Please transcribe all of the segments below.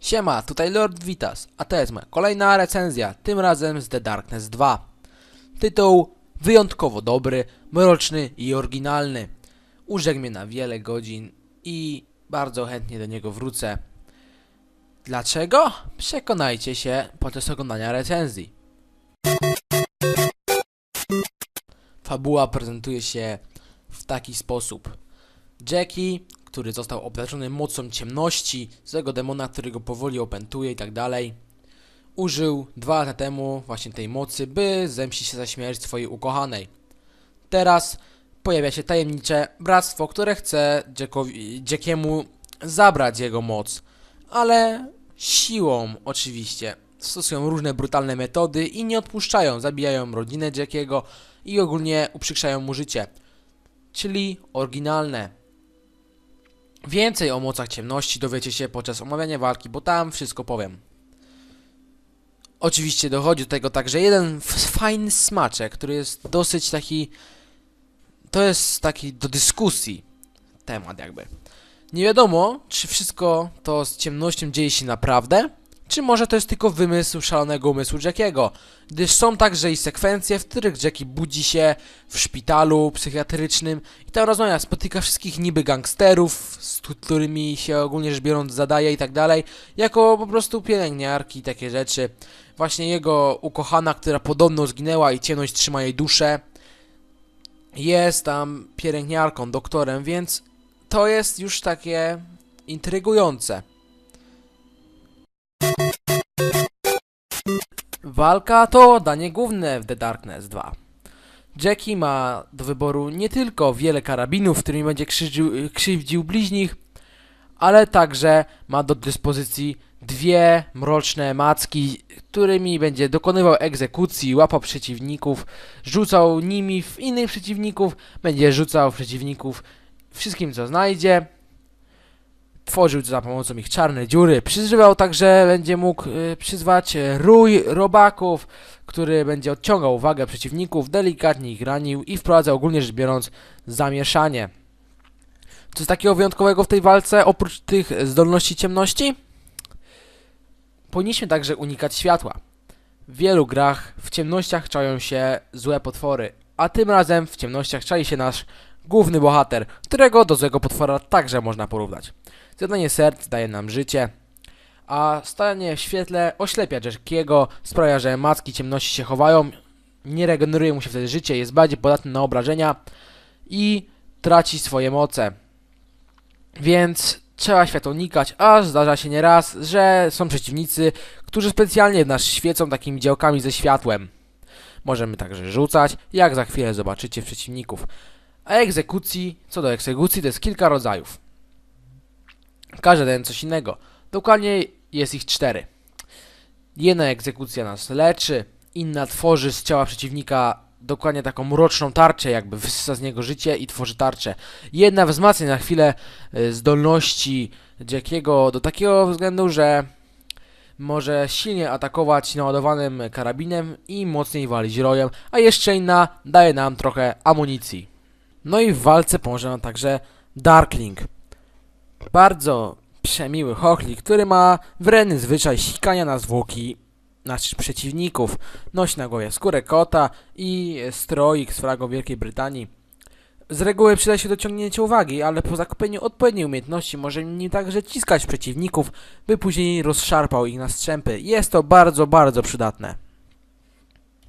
Siema, tutaj Lord Vitas, a to jest moja kolejna recenzja, tym razem z The Darkness 2. Tytuł wyjątkowo dobry, mroczny i oryginalny. Urzekł mnie na wiele godzin i bardzo chętnie do niego wrócę. Dlaczego? Przekonajcie się podczas oglądania recenzji. Fabuła prezentuje się w taki sposób. Jackie, który został obdarzony mocą ciemności, złego demona, który go powoli opętuje i tak dalej, użył dwa lata temu właśnie tej mocy, by zemścić się za śmierć swojej ukochanej. Teraz pojawia się tajemnicze bractwo, które chce Jackowi, Jackiemu zabrać jego moc, ale siłą oczywiście. Stosują różne brutalne metody i nie odpuszczają, zabijają rodzinę Jackiego i ogólnie uprzykrzają mu życie. Czyli oryginalne. Więcej o mocach ciemności dowiecie się podczas omawiania walki, bo tam wszystko powiem. Oczywiście dochodzi do tego także jeden fajny smaczek, który jest dosyć taki. To jest taki do dyskusji temat, jakby. Nie wiadomo, czy wszystko to z ciemnością dzieje się naprawdę, czy może to jest tylko wymysł szalonego umysłu Jackiego, gdyż są także i sekwencje, w których Jackie budzi się w szpitalu psychiatrycznym i tam rozmawia, spotyka wszystkich niby gangsterów, z którymi się ogólnie rzecz biorąc zadaje i tak dalej, jako po prostu pielęgniarki i takie rzeczy. Właśnie jego ukochana, która podobno zginęła i ciemność trzyma jej duszę, jest tam pielęgniarką, doktorem, więc to jest już takie intrygujące. Walka to danie główne w The Darkness 2. Jackie ma do wyboru nie tylko wiele karabinów, którymi będzie krzywdził, krzywdził bliźnich, ale także ma do dyspozycji dwie mroczne macki, którymi będzie dokonywał egzekucji, łapał przeciwników, rzucał nimi w innych przeciwników, będzie rzucał przeciwników wszystkim co znajdzie, tworzył za pomocą ich czarne dziury, przyzywał także będzie mógł y, przyzwać rój robaków, który będzie odciągał uwagę przeciwników, delikatnie ich ranił i wprowadzał ogólnie rzecz biorąc zamieszanie. Co jest takiego wyjątkowego w tej walce, oprócz tych zdolności ciemności? Powinniśmy także unikać światła. W wielu grach w ciemnościach czają się złe potwory, a tym razem w ciemnościach czai się nasz główny bohater, którego do złego potwora także można porównać. Zjadanie serc daje nam życie, a stanie w świetle oślepia Jackiego, sprawia, że macki ciemności się chowają, nie regeneruje mu się wtedy życie, jest bardziej podatny na obrażenia i traci swoje moce. Więc trzeba światła unikać, a zdarza się nieraz, że są przeciwnicy, którzy specjalnie w nas świecą takimi działkami ze światłem. Możemy także rzucać, jak za chwilę zobaczycie przeciwników. A egzekucji, co do egzekucji, to jest kilka rodzajów. Każdy ten coś innego. Dokładnie jest ich cztery. Jedna egzekucja nas leczy, inna tworzy z ciała przeciwnika dokładnie taką mroczną tarczę, jakby wysysa z niego życie i tworzy tarczę. Jedna wzmacnia na chwilę y, zdolności Jackiego do takiego względu, że może silnie atakować naładowanym karabinem i mocniej walić rojem, a jeszcze inna daje nam trochę amunicji. No i w walce pomoże nam także Darkling. Bardzo przemiły chochlik, który ma wredny zwyczaj sikania na zwłoki naszych przeciwników. Nosi na głowie skórę kota i stroik z flagą Wielkiej Brytanii. Z reguły przyda się do ciągnięcia uwagi, ale po zakupieniu odpowiedniej umiejętności może nim także ciskać przeciwników, by później rozszarpał ich na strzępy. Jest to bardzo, bardzo przydatne.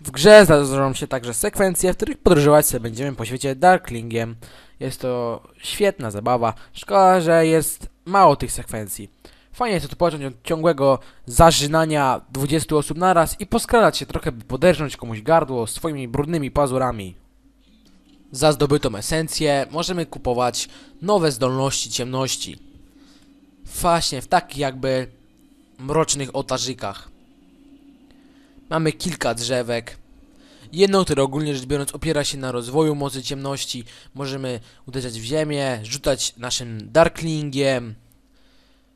W grze zdarzą się także sekwencje, w których podróżować sobie będziemy po świecie Darklingiem. Jest to świetna zabawa. Szkoda, że jest mało tych sekwencji. Fajnie jest tu począć od ciągłego zażynania 20 osób naraz i poskradać się trochę, by poderżnąć komuś gardło swoimi brudnymi pazurami. Za zdobytą esencję możemy kupować nowe zdolności ciemności. Właśnie w takich jakby mrocznych otarzykach. Mamy kilka drzewek. Jedno, które ogólnie rzecz biorąc opiera się na rozwoju mocy ciemności. Możemy uderzać w ziemię, rzucać naszym darklingiem,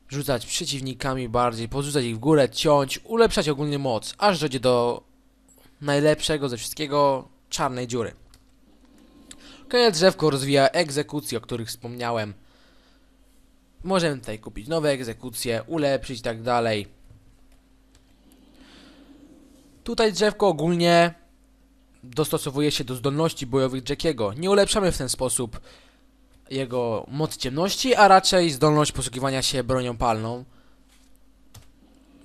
rzucać przeciwnikami bardziej, podrzucać ich w górę, ciąć, ulepszać ogólnie moc, aż dojdzie do najlepszego ze wszystkiego czarnej dziury. Kolejne drzewko rozwija egzekucje, o których wspomniałem. Możemy tutaj kupić nowe egzekucje, ulepszyć i tak dalej. Tutaj drzewko ogólnie dostosowuje się do zdolności bojowych Jackiego. Nie ulepszamy w ten sposób jego moc ciemności, a raczej zdolność posługiwania się bronią palną.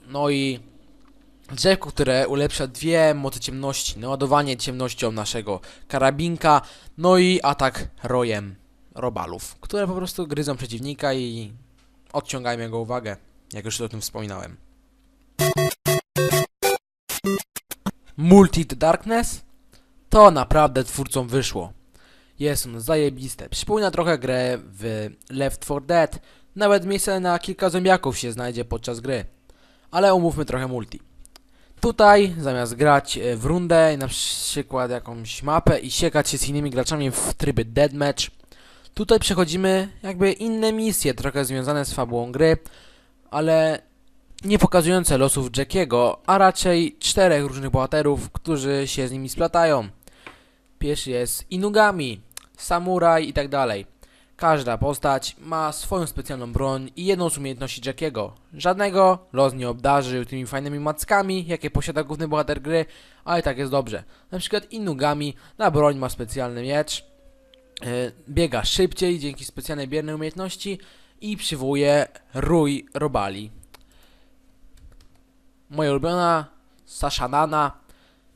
No i drzewko, które ulepsza dwie mocy ciemności. Naładowanie ciemnością naszego karabinka, no i atak rojem robalów, które po prostu gryzą przeciwnika i odciągają jego uwagę, jak już o tym wspominałem. Multi Darkness to naprawdę twórcom wyszło. Jest on zajebiste. Przypomina trochę grę w Left 4 Dead. Nawet miejsce na kilka zombiaków się znajdzie podczas gry. Ale omówmy trochę multi. Tutaj zamiast grać e, w rundę, na przykład jakąś mapę i siekać się z innymi graczami w trybie deathmatch, tutaj przechodzimy jakby inne misje, trochę związane z fabułą gry, ale nie pokazujące losów Jackiego, a raczej czterech różnych bohaterów, którzy się z nimi splatają. Pierwszy jest Inugami, Samuraj i tak dalej. Każda postać ma swoją specjalną broń i jedną z umiejętności Jackiego. Żadnego los nie obdarzył tymi fajnymi mackami, jakie posiada główny bohater gry, ale tak jest dobrze. Na przykład Inugami na broń ma specjalny miecz, yy, biega szybciej dzięki specjalnej biernej umiejętności i przywołuje rój robali. Moja ulubiona Sasha Nana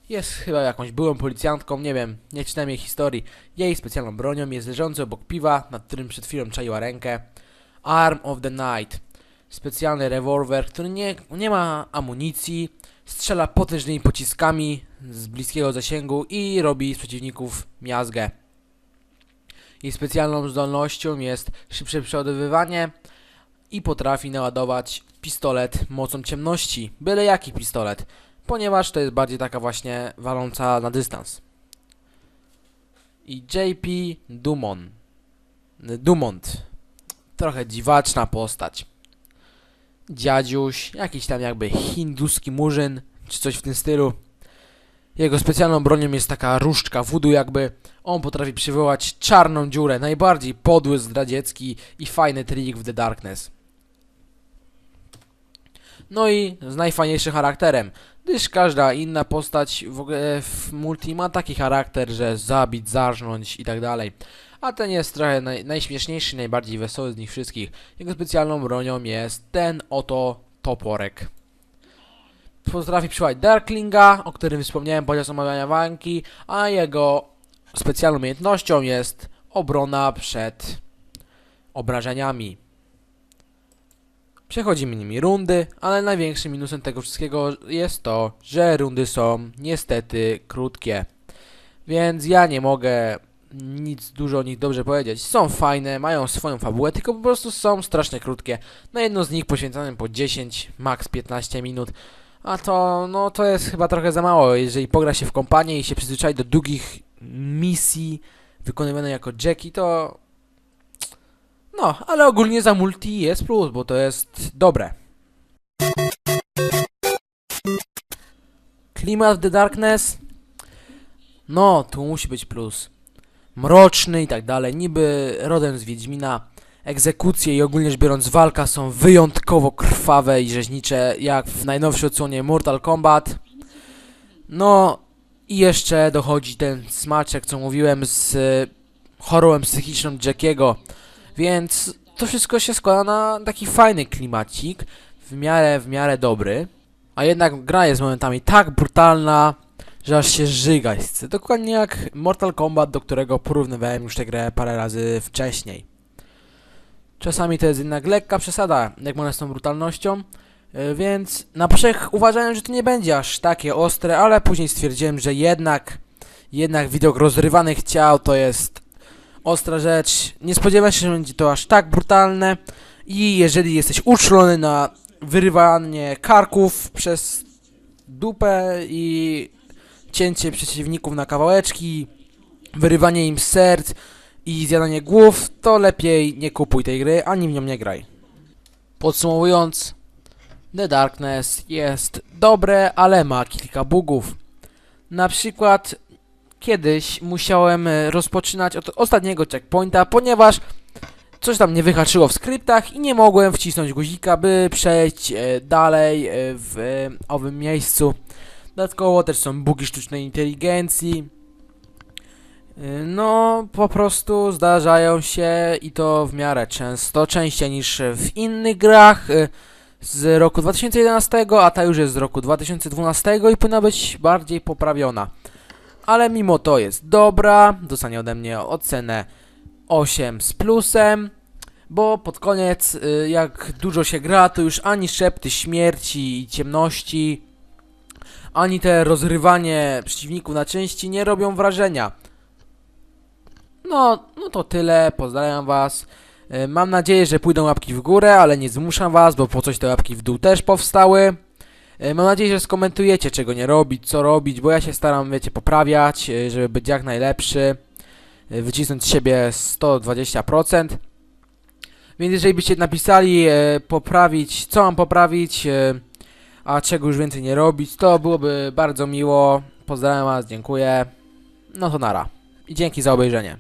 jest chyba jakąś byłą policjantką, nie wiem, nie czytałem jej historii. Jej specjalną bronią jest leżący obok piwa, nad którym przed chwilą czaiła rękę. Arm of the Night. Specjalny rewolwer, który nie, nie ma amunicji, strzela potężnymi pociskami z bliskiego zasięgu i robi z przeciwników miazgę. Jej specjalną zdolnością jest szybsze przeładowywanie i potrafi naładować pistolet mocą ciemności, byle jaki pistolet ponieważ to jest bardziej taka właśnie waląca na dystans. I JP Dumont. Dumont. Trochę dziwaczna postać. Dziadziuś, jakiś tam jakby hinduski murzyn, czy coś w tym stylu. Jego specjalną bronią jest taka różdżka wudu jakby. On potrafi przywołać czarną dziurę, najbardziej podły, zdradziecki i fajny trik w The Darkness. No i z najfajniejszym charakterem, gdyż każda inna postać w, w multi ma taki charakter, że zabić, zarżnąć i tak dalej. A ten jest trochę naj, najśmieszniejszy, najbardziej wesoły z nich wszystkich. Jego specjalną bronią jest ten oto toporek. Potrafi przywołać Darklinga, o którym wspomniałem podczas omawiania walki, a jego specjalną umiejętnością jest obrona przed obrażeniami. Przechodzimy nimi rundy, ale największym minusem tego wszystkiego jest to, że rundy są niestety krótkie. Więc ja nie mogę nic dużo o nich dobrze powiedzieć. Są fajne, mają swoją fabułę, tylko po prostu są strasznie krótkie. Na jedno z nich poświęcamy po 10, max 15 minut. A to, no to jest chyba trochę za mało. Jeżeli pogra się w kompanię i się przyzwyczai do długich misji wykonywanych jako Jackie, to no, ale ogólnie za multi jest plus, bo to jest dobre. Klimat The Darkness. No, tu musi być plus. Mroczny i tak dalej. Niby rodem z Wiedźmina. Egzekucje i ogólnie rzecz biorąc walka są wyjątkowo krwawe i rzeźnicze, jak w najnowszej odsłonie Mortal Kombat. No i jeszcze dochodzi ten smaczek, co mówiłem, z chorobą psychiczną Jackiego. Więc to wszystko się składa na taki fajny klimacik, w miarę, w miarę dobry. A jednak gra jest momentami tak brutalna, że aż się żygać chce. Dokładnie jak Mortal Kombat, do którego porównywałem już tę grę parę razy wcześniej. Czasami to jest jednak lekka przesada, jak można z tą brutalnością, yy, więc na początek uważałem, że to nie będzie aż takie ostre, ale później stwierdziłem, że jednak, jednak widok rozrywanych ciał to jest ostra rzecz. Nie spodziewam się, że będzie to aż tak brutalne. I jeżeli jesteś uczulony na wyrywanie karków przez dupę i cięcie przeciwników na kawałeczki, wyrywanie im serc i zjadanie głów, to lepiej nie kupuj tej gry, ani w nią nie graj. Podsumowując, The Darkness jest dobre, ale ma kilka bugów. Na przykład Kiedyś musiałem e, rozpoczynać od ostatniego checkpointa, ponieważ coś tam nie wyhaczyło w skryptach i nie mogłem wcisnąć guzika, by przejść e, dalej e, w owym miejscu. Dodatkowo też są bugi sztucznej inteligencji. No, po prostu zdarzają się i to w miarę często, częściej niż w innych grach z roku 2011, a ta już jest z roku 2012 i powinna być bardziej poprawiona. Ale mimo to jest dobra, dostanie ode mnie ocenę 8 z plusem, bo pod koniec, y, jak dużo się gra, to już ani szepty śmierci i ciemności, ani te rozrywanie przeciwników na części nie robią wrażenia. No, no to tyle, pozdrawiam was. Y, Mam nadzieję, że pójdą łapki w górę, ale nie zmuszam was, bo po coś te łapki w dół też powstały. Y, Mam nadzieję, że skomentujecie, czego nie robić, co robić, bo ja się staram, wiecie, poprawiać, y, żeby być jak najlepszy, y, wycisnąć z siebie 120%. Więc jeżeli byście napisali e, poprawić, co mam poprawić, e, a czego już więcej nie robić, to byłoby bardzo miło. Pozdrawiam was, dziękuję. No to nara. I dzięki za obejrzenie.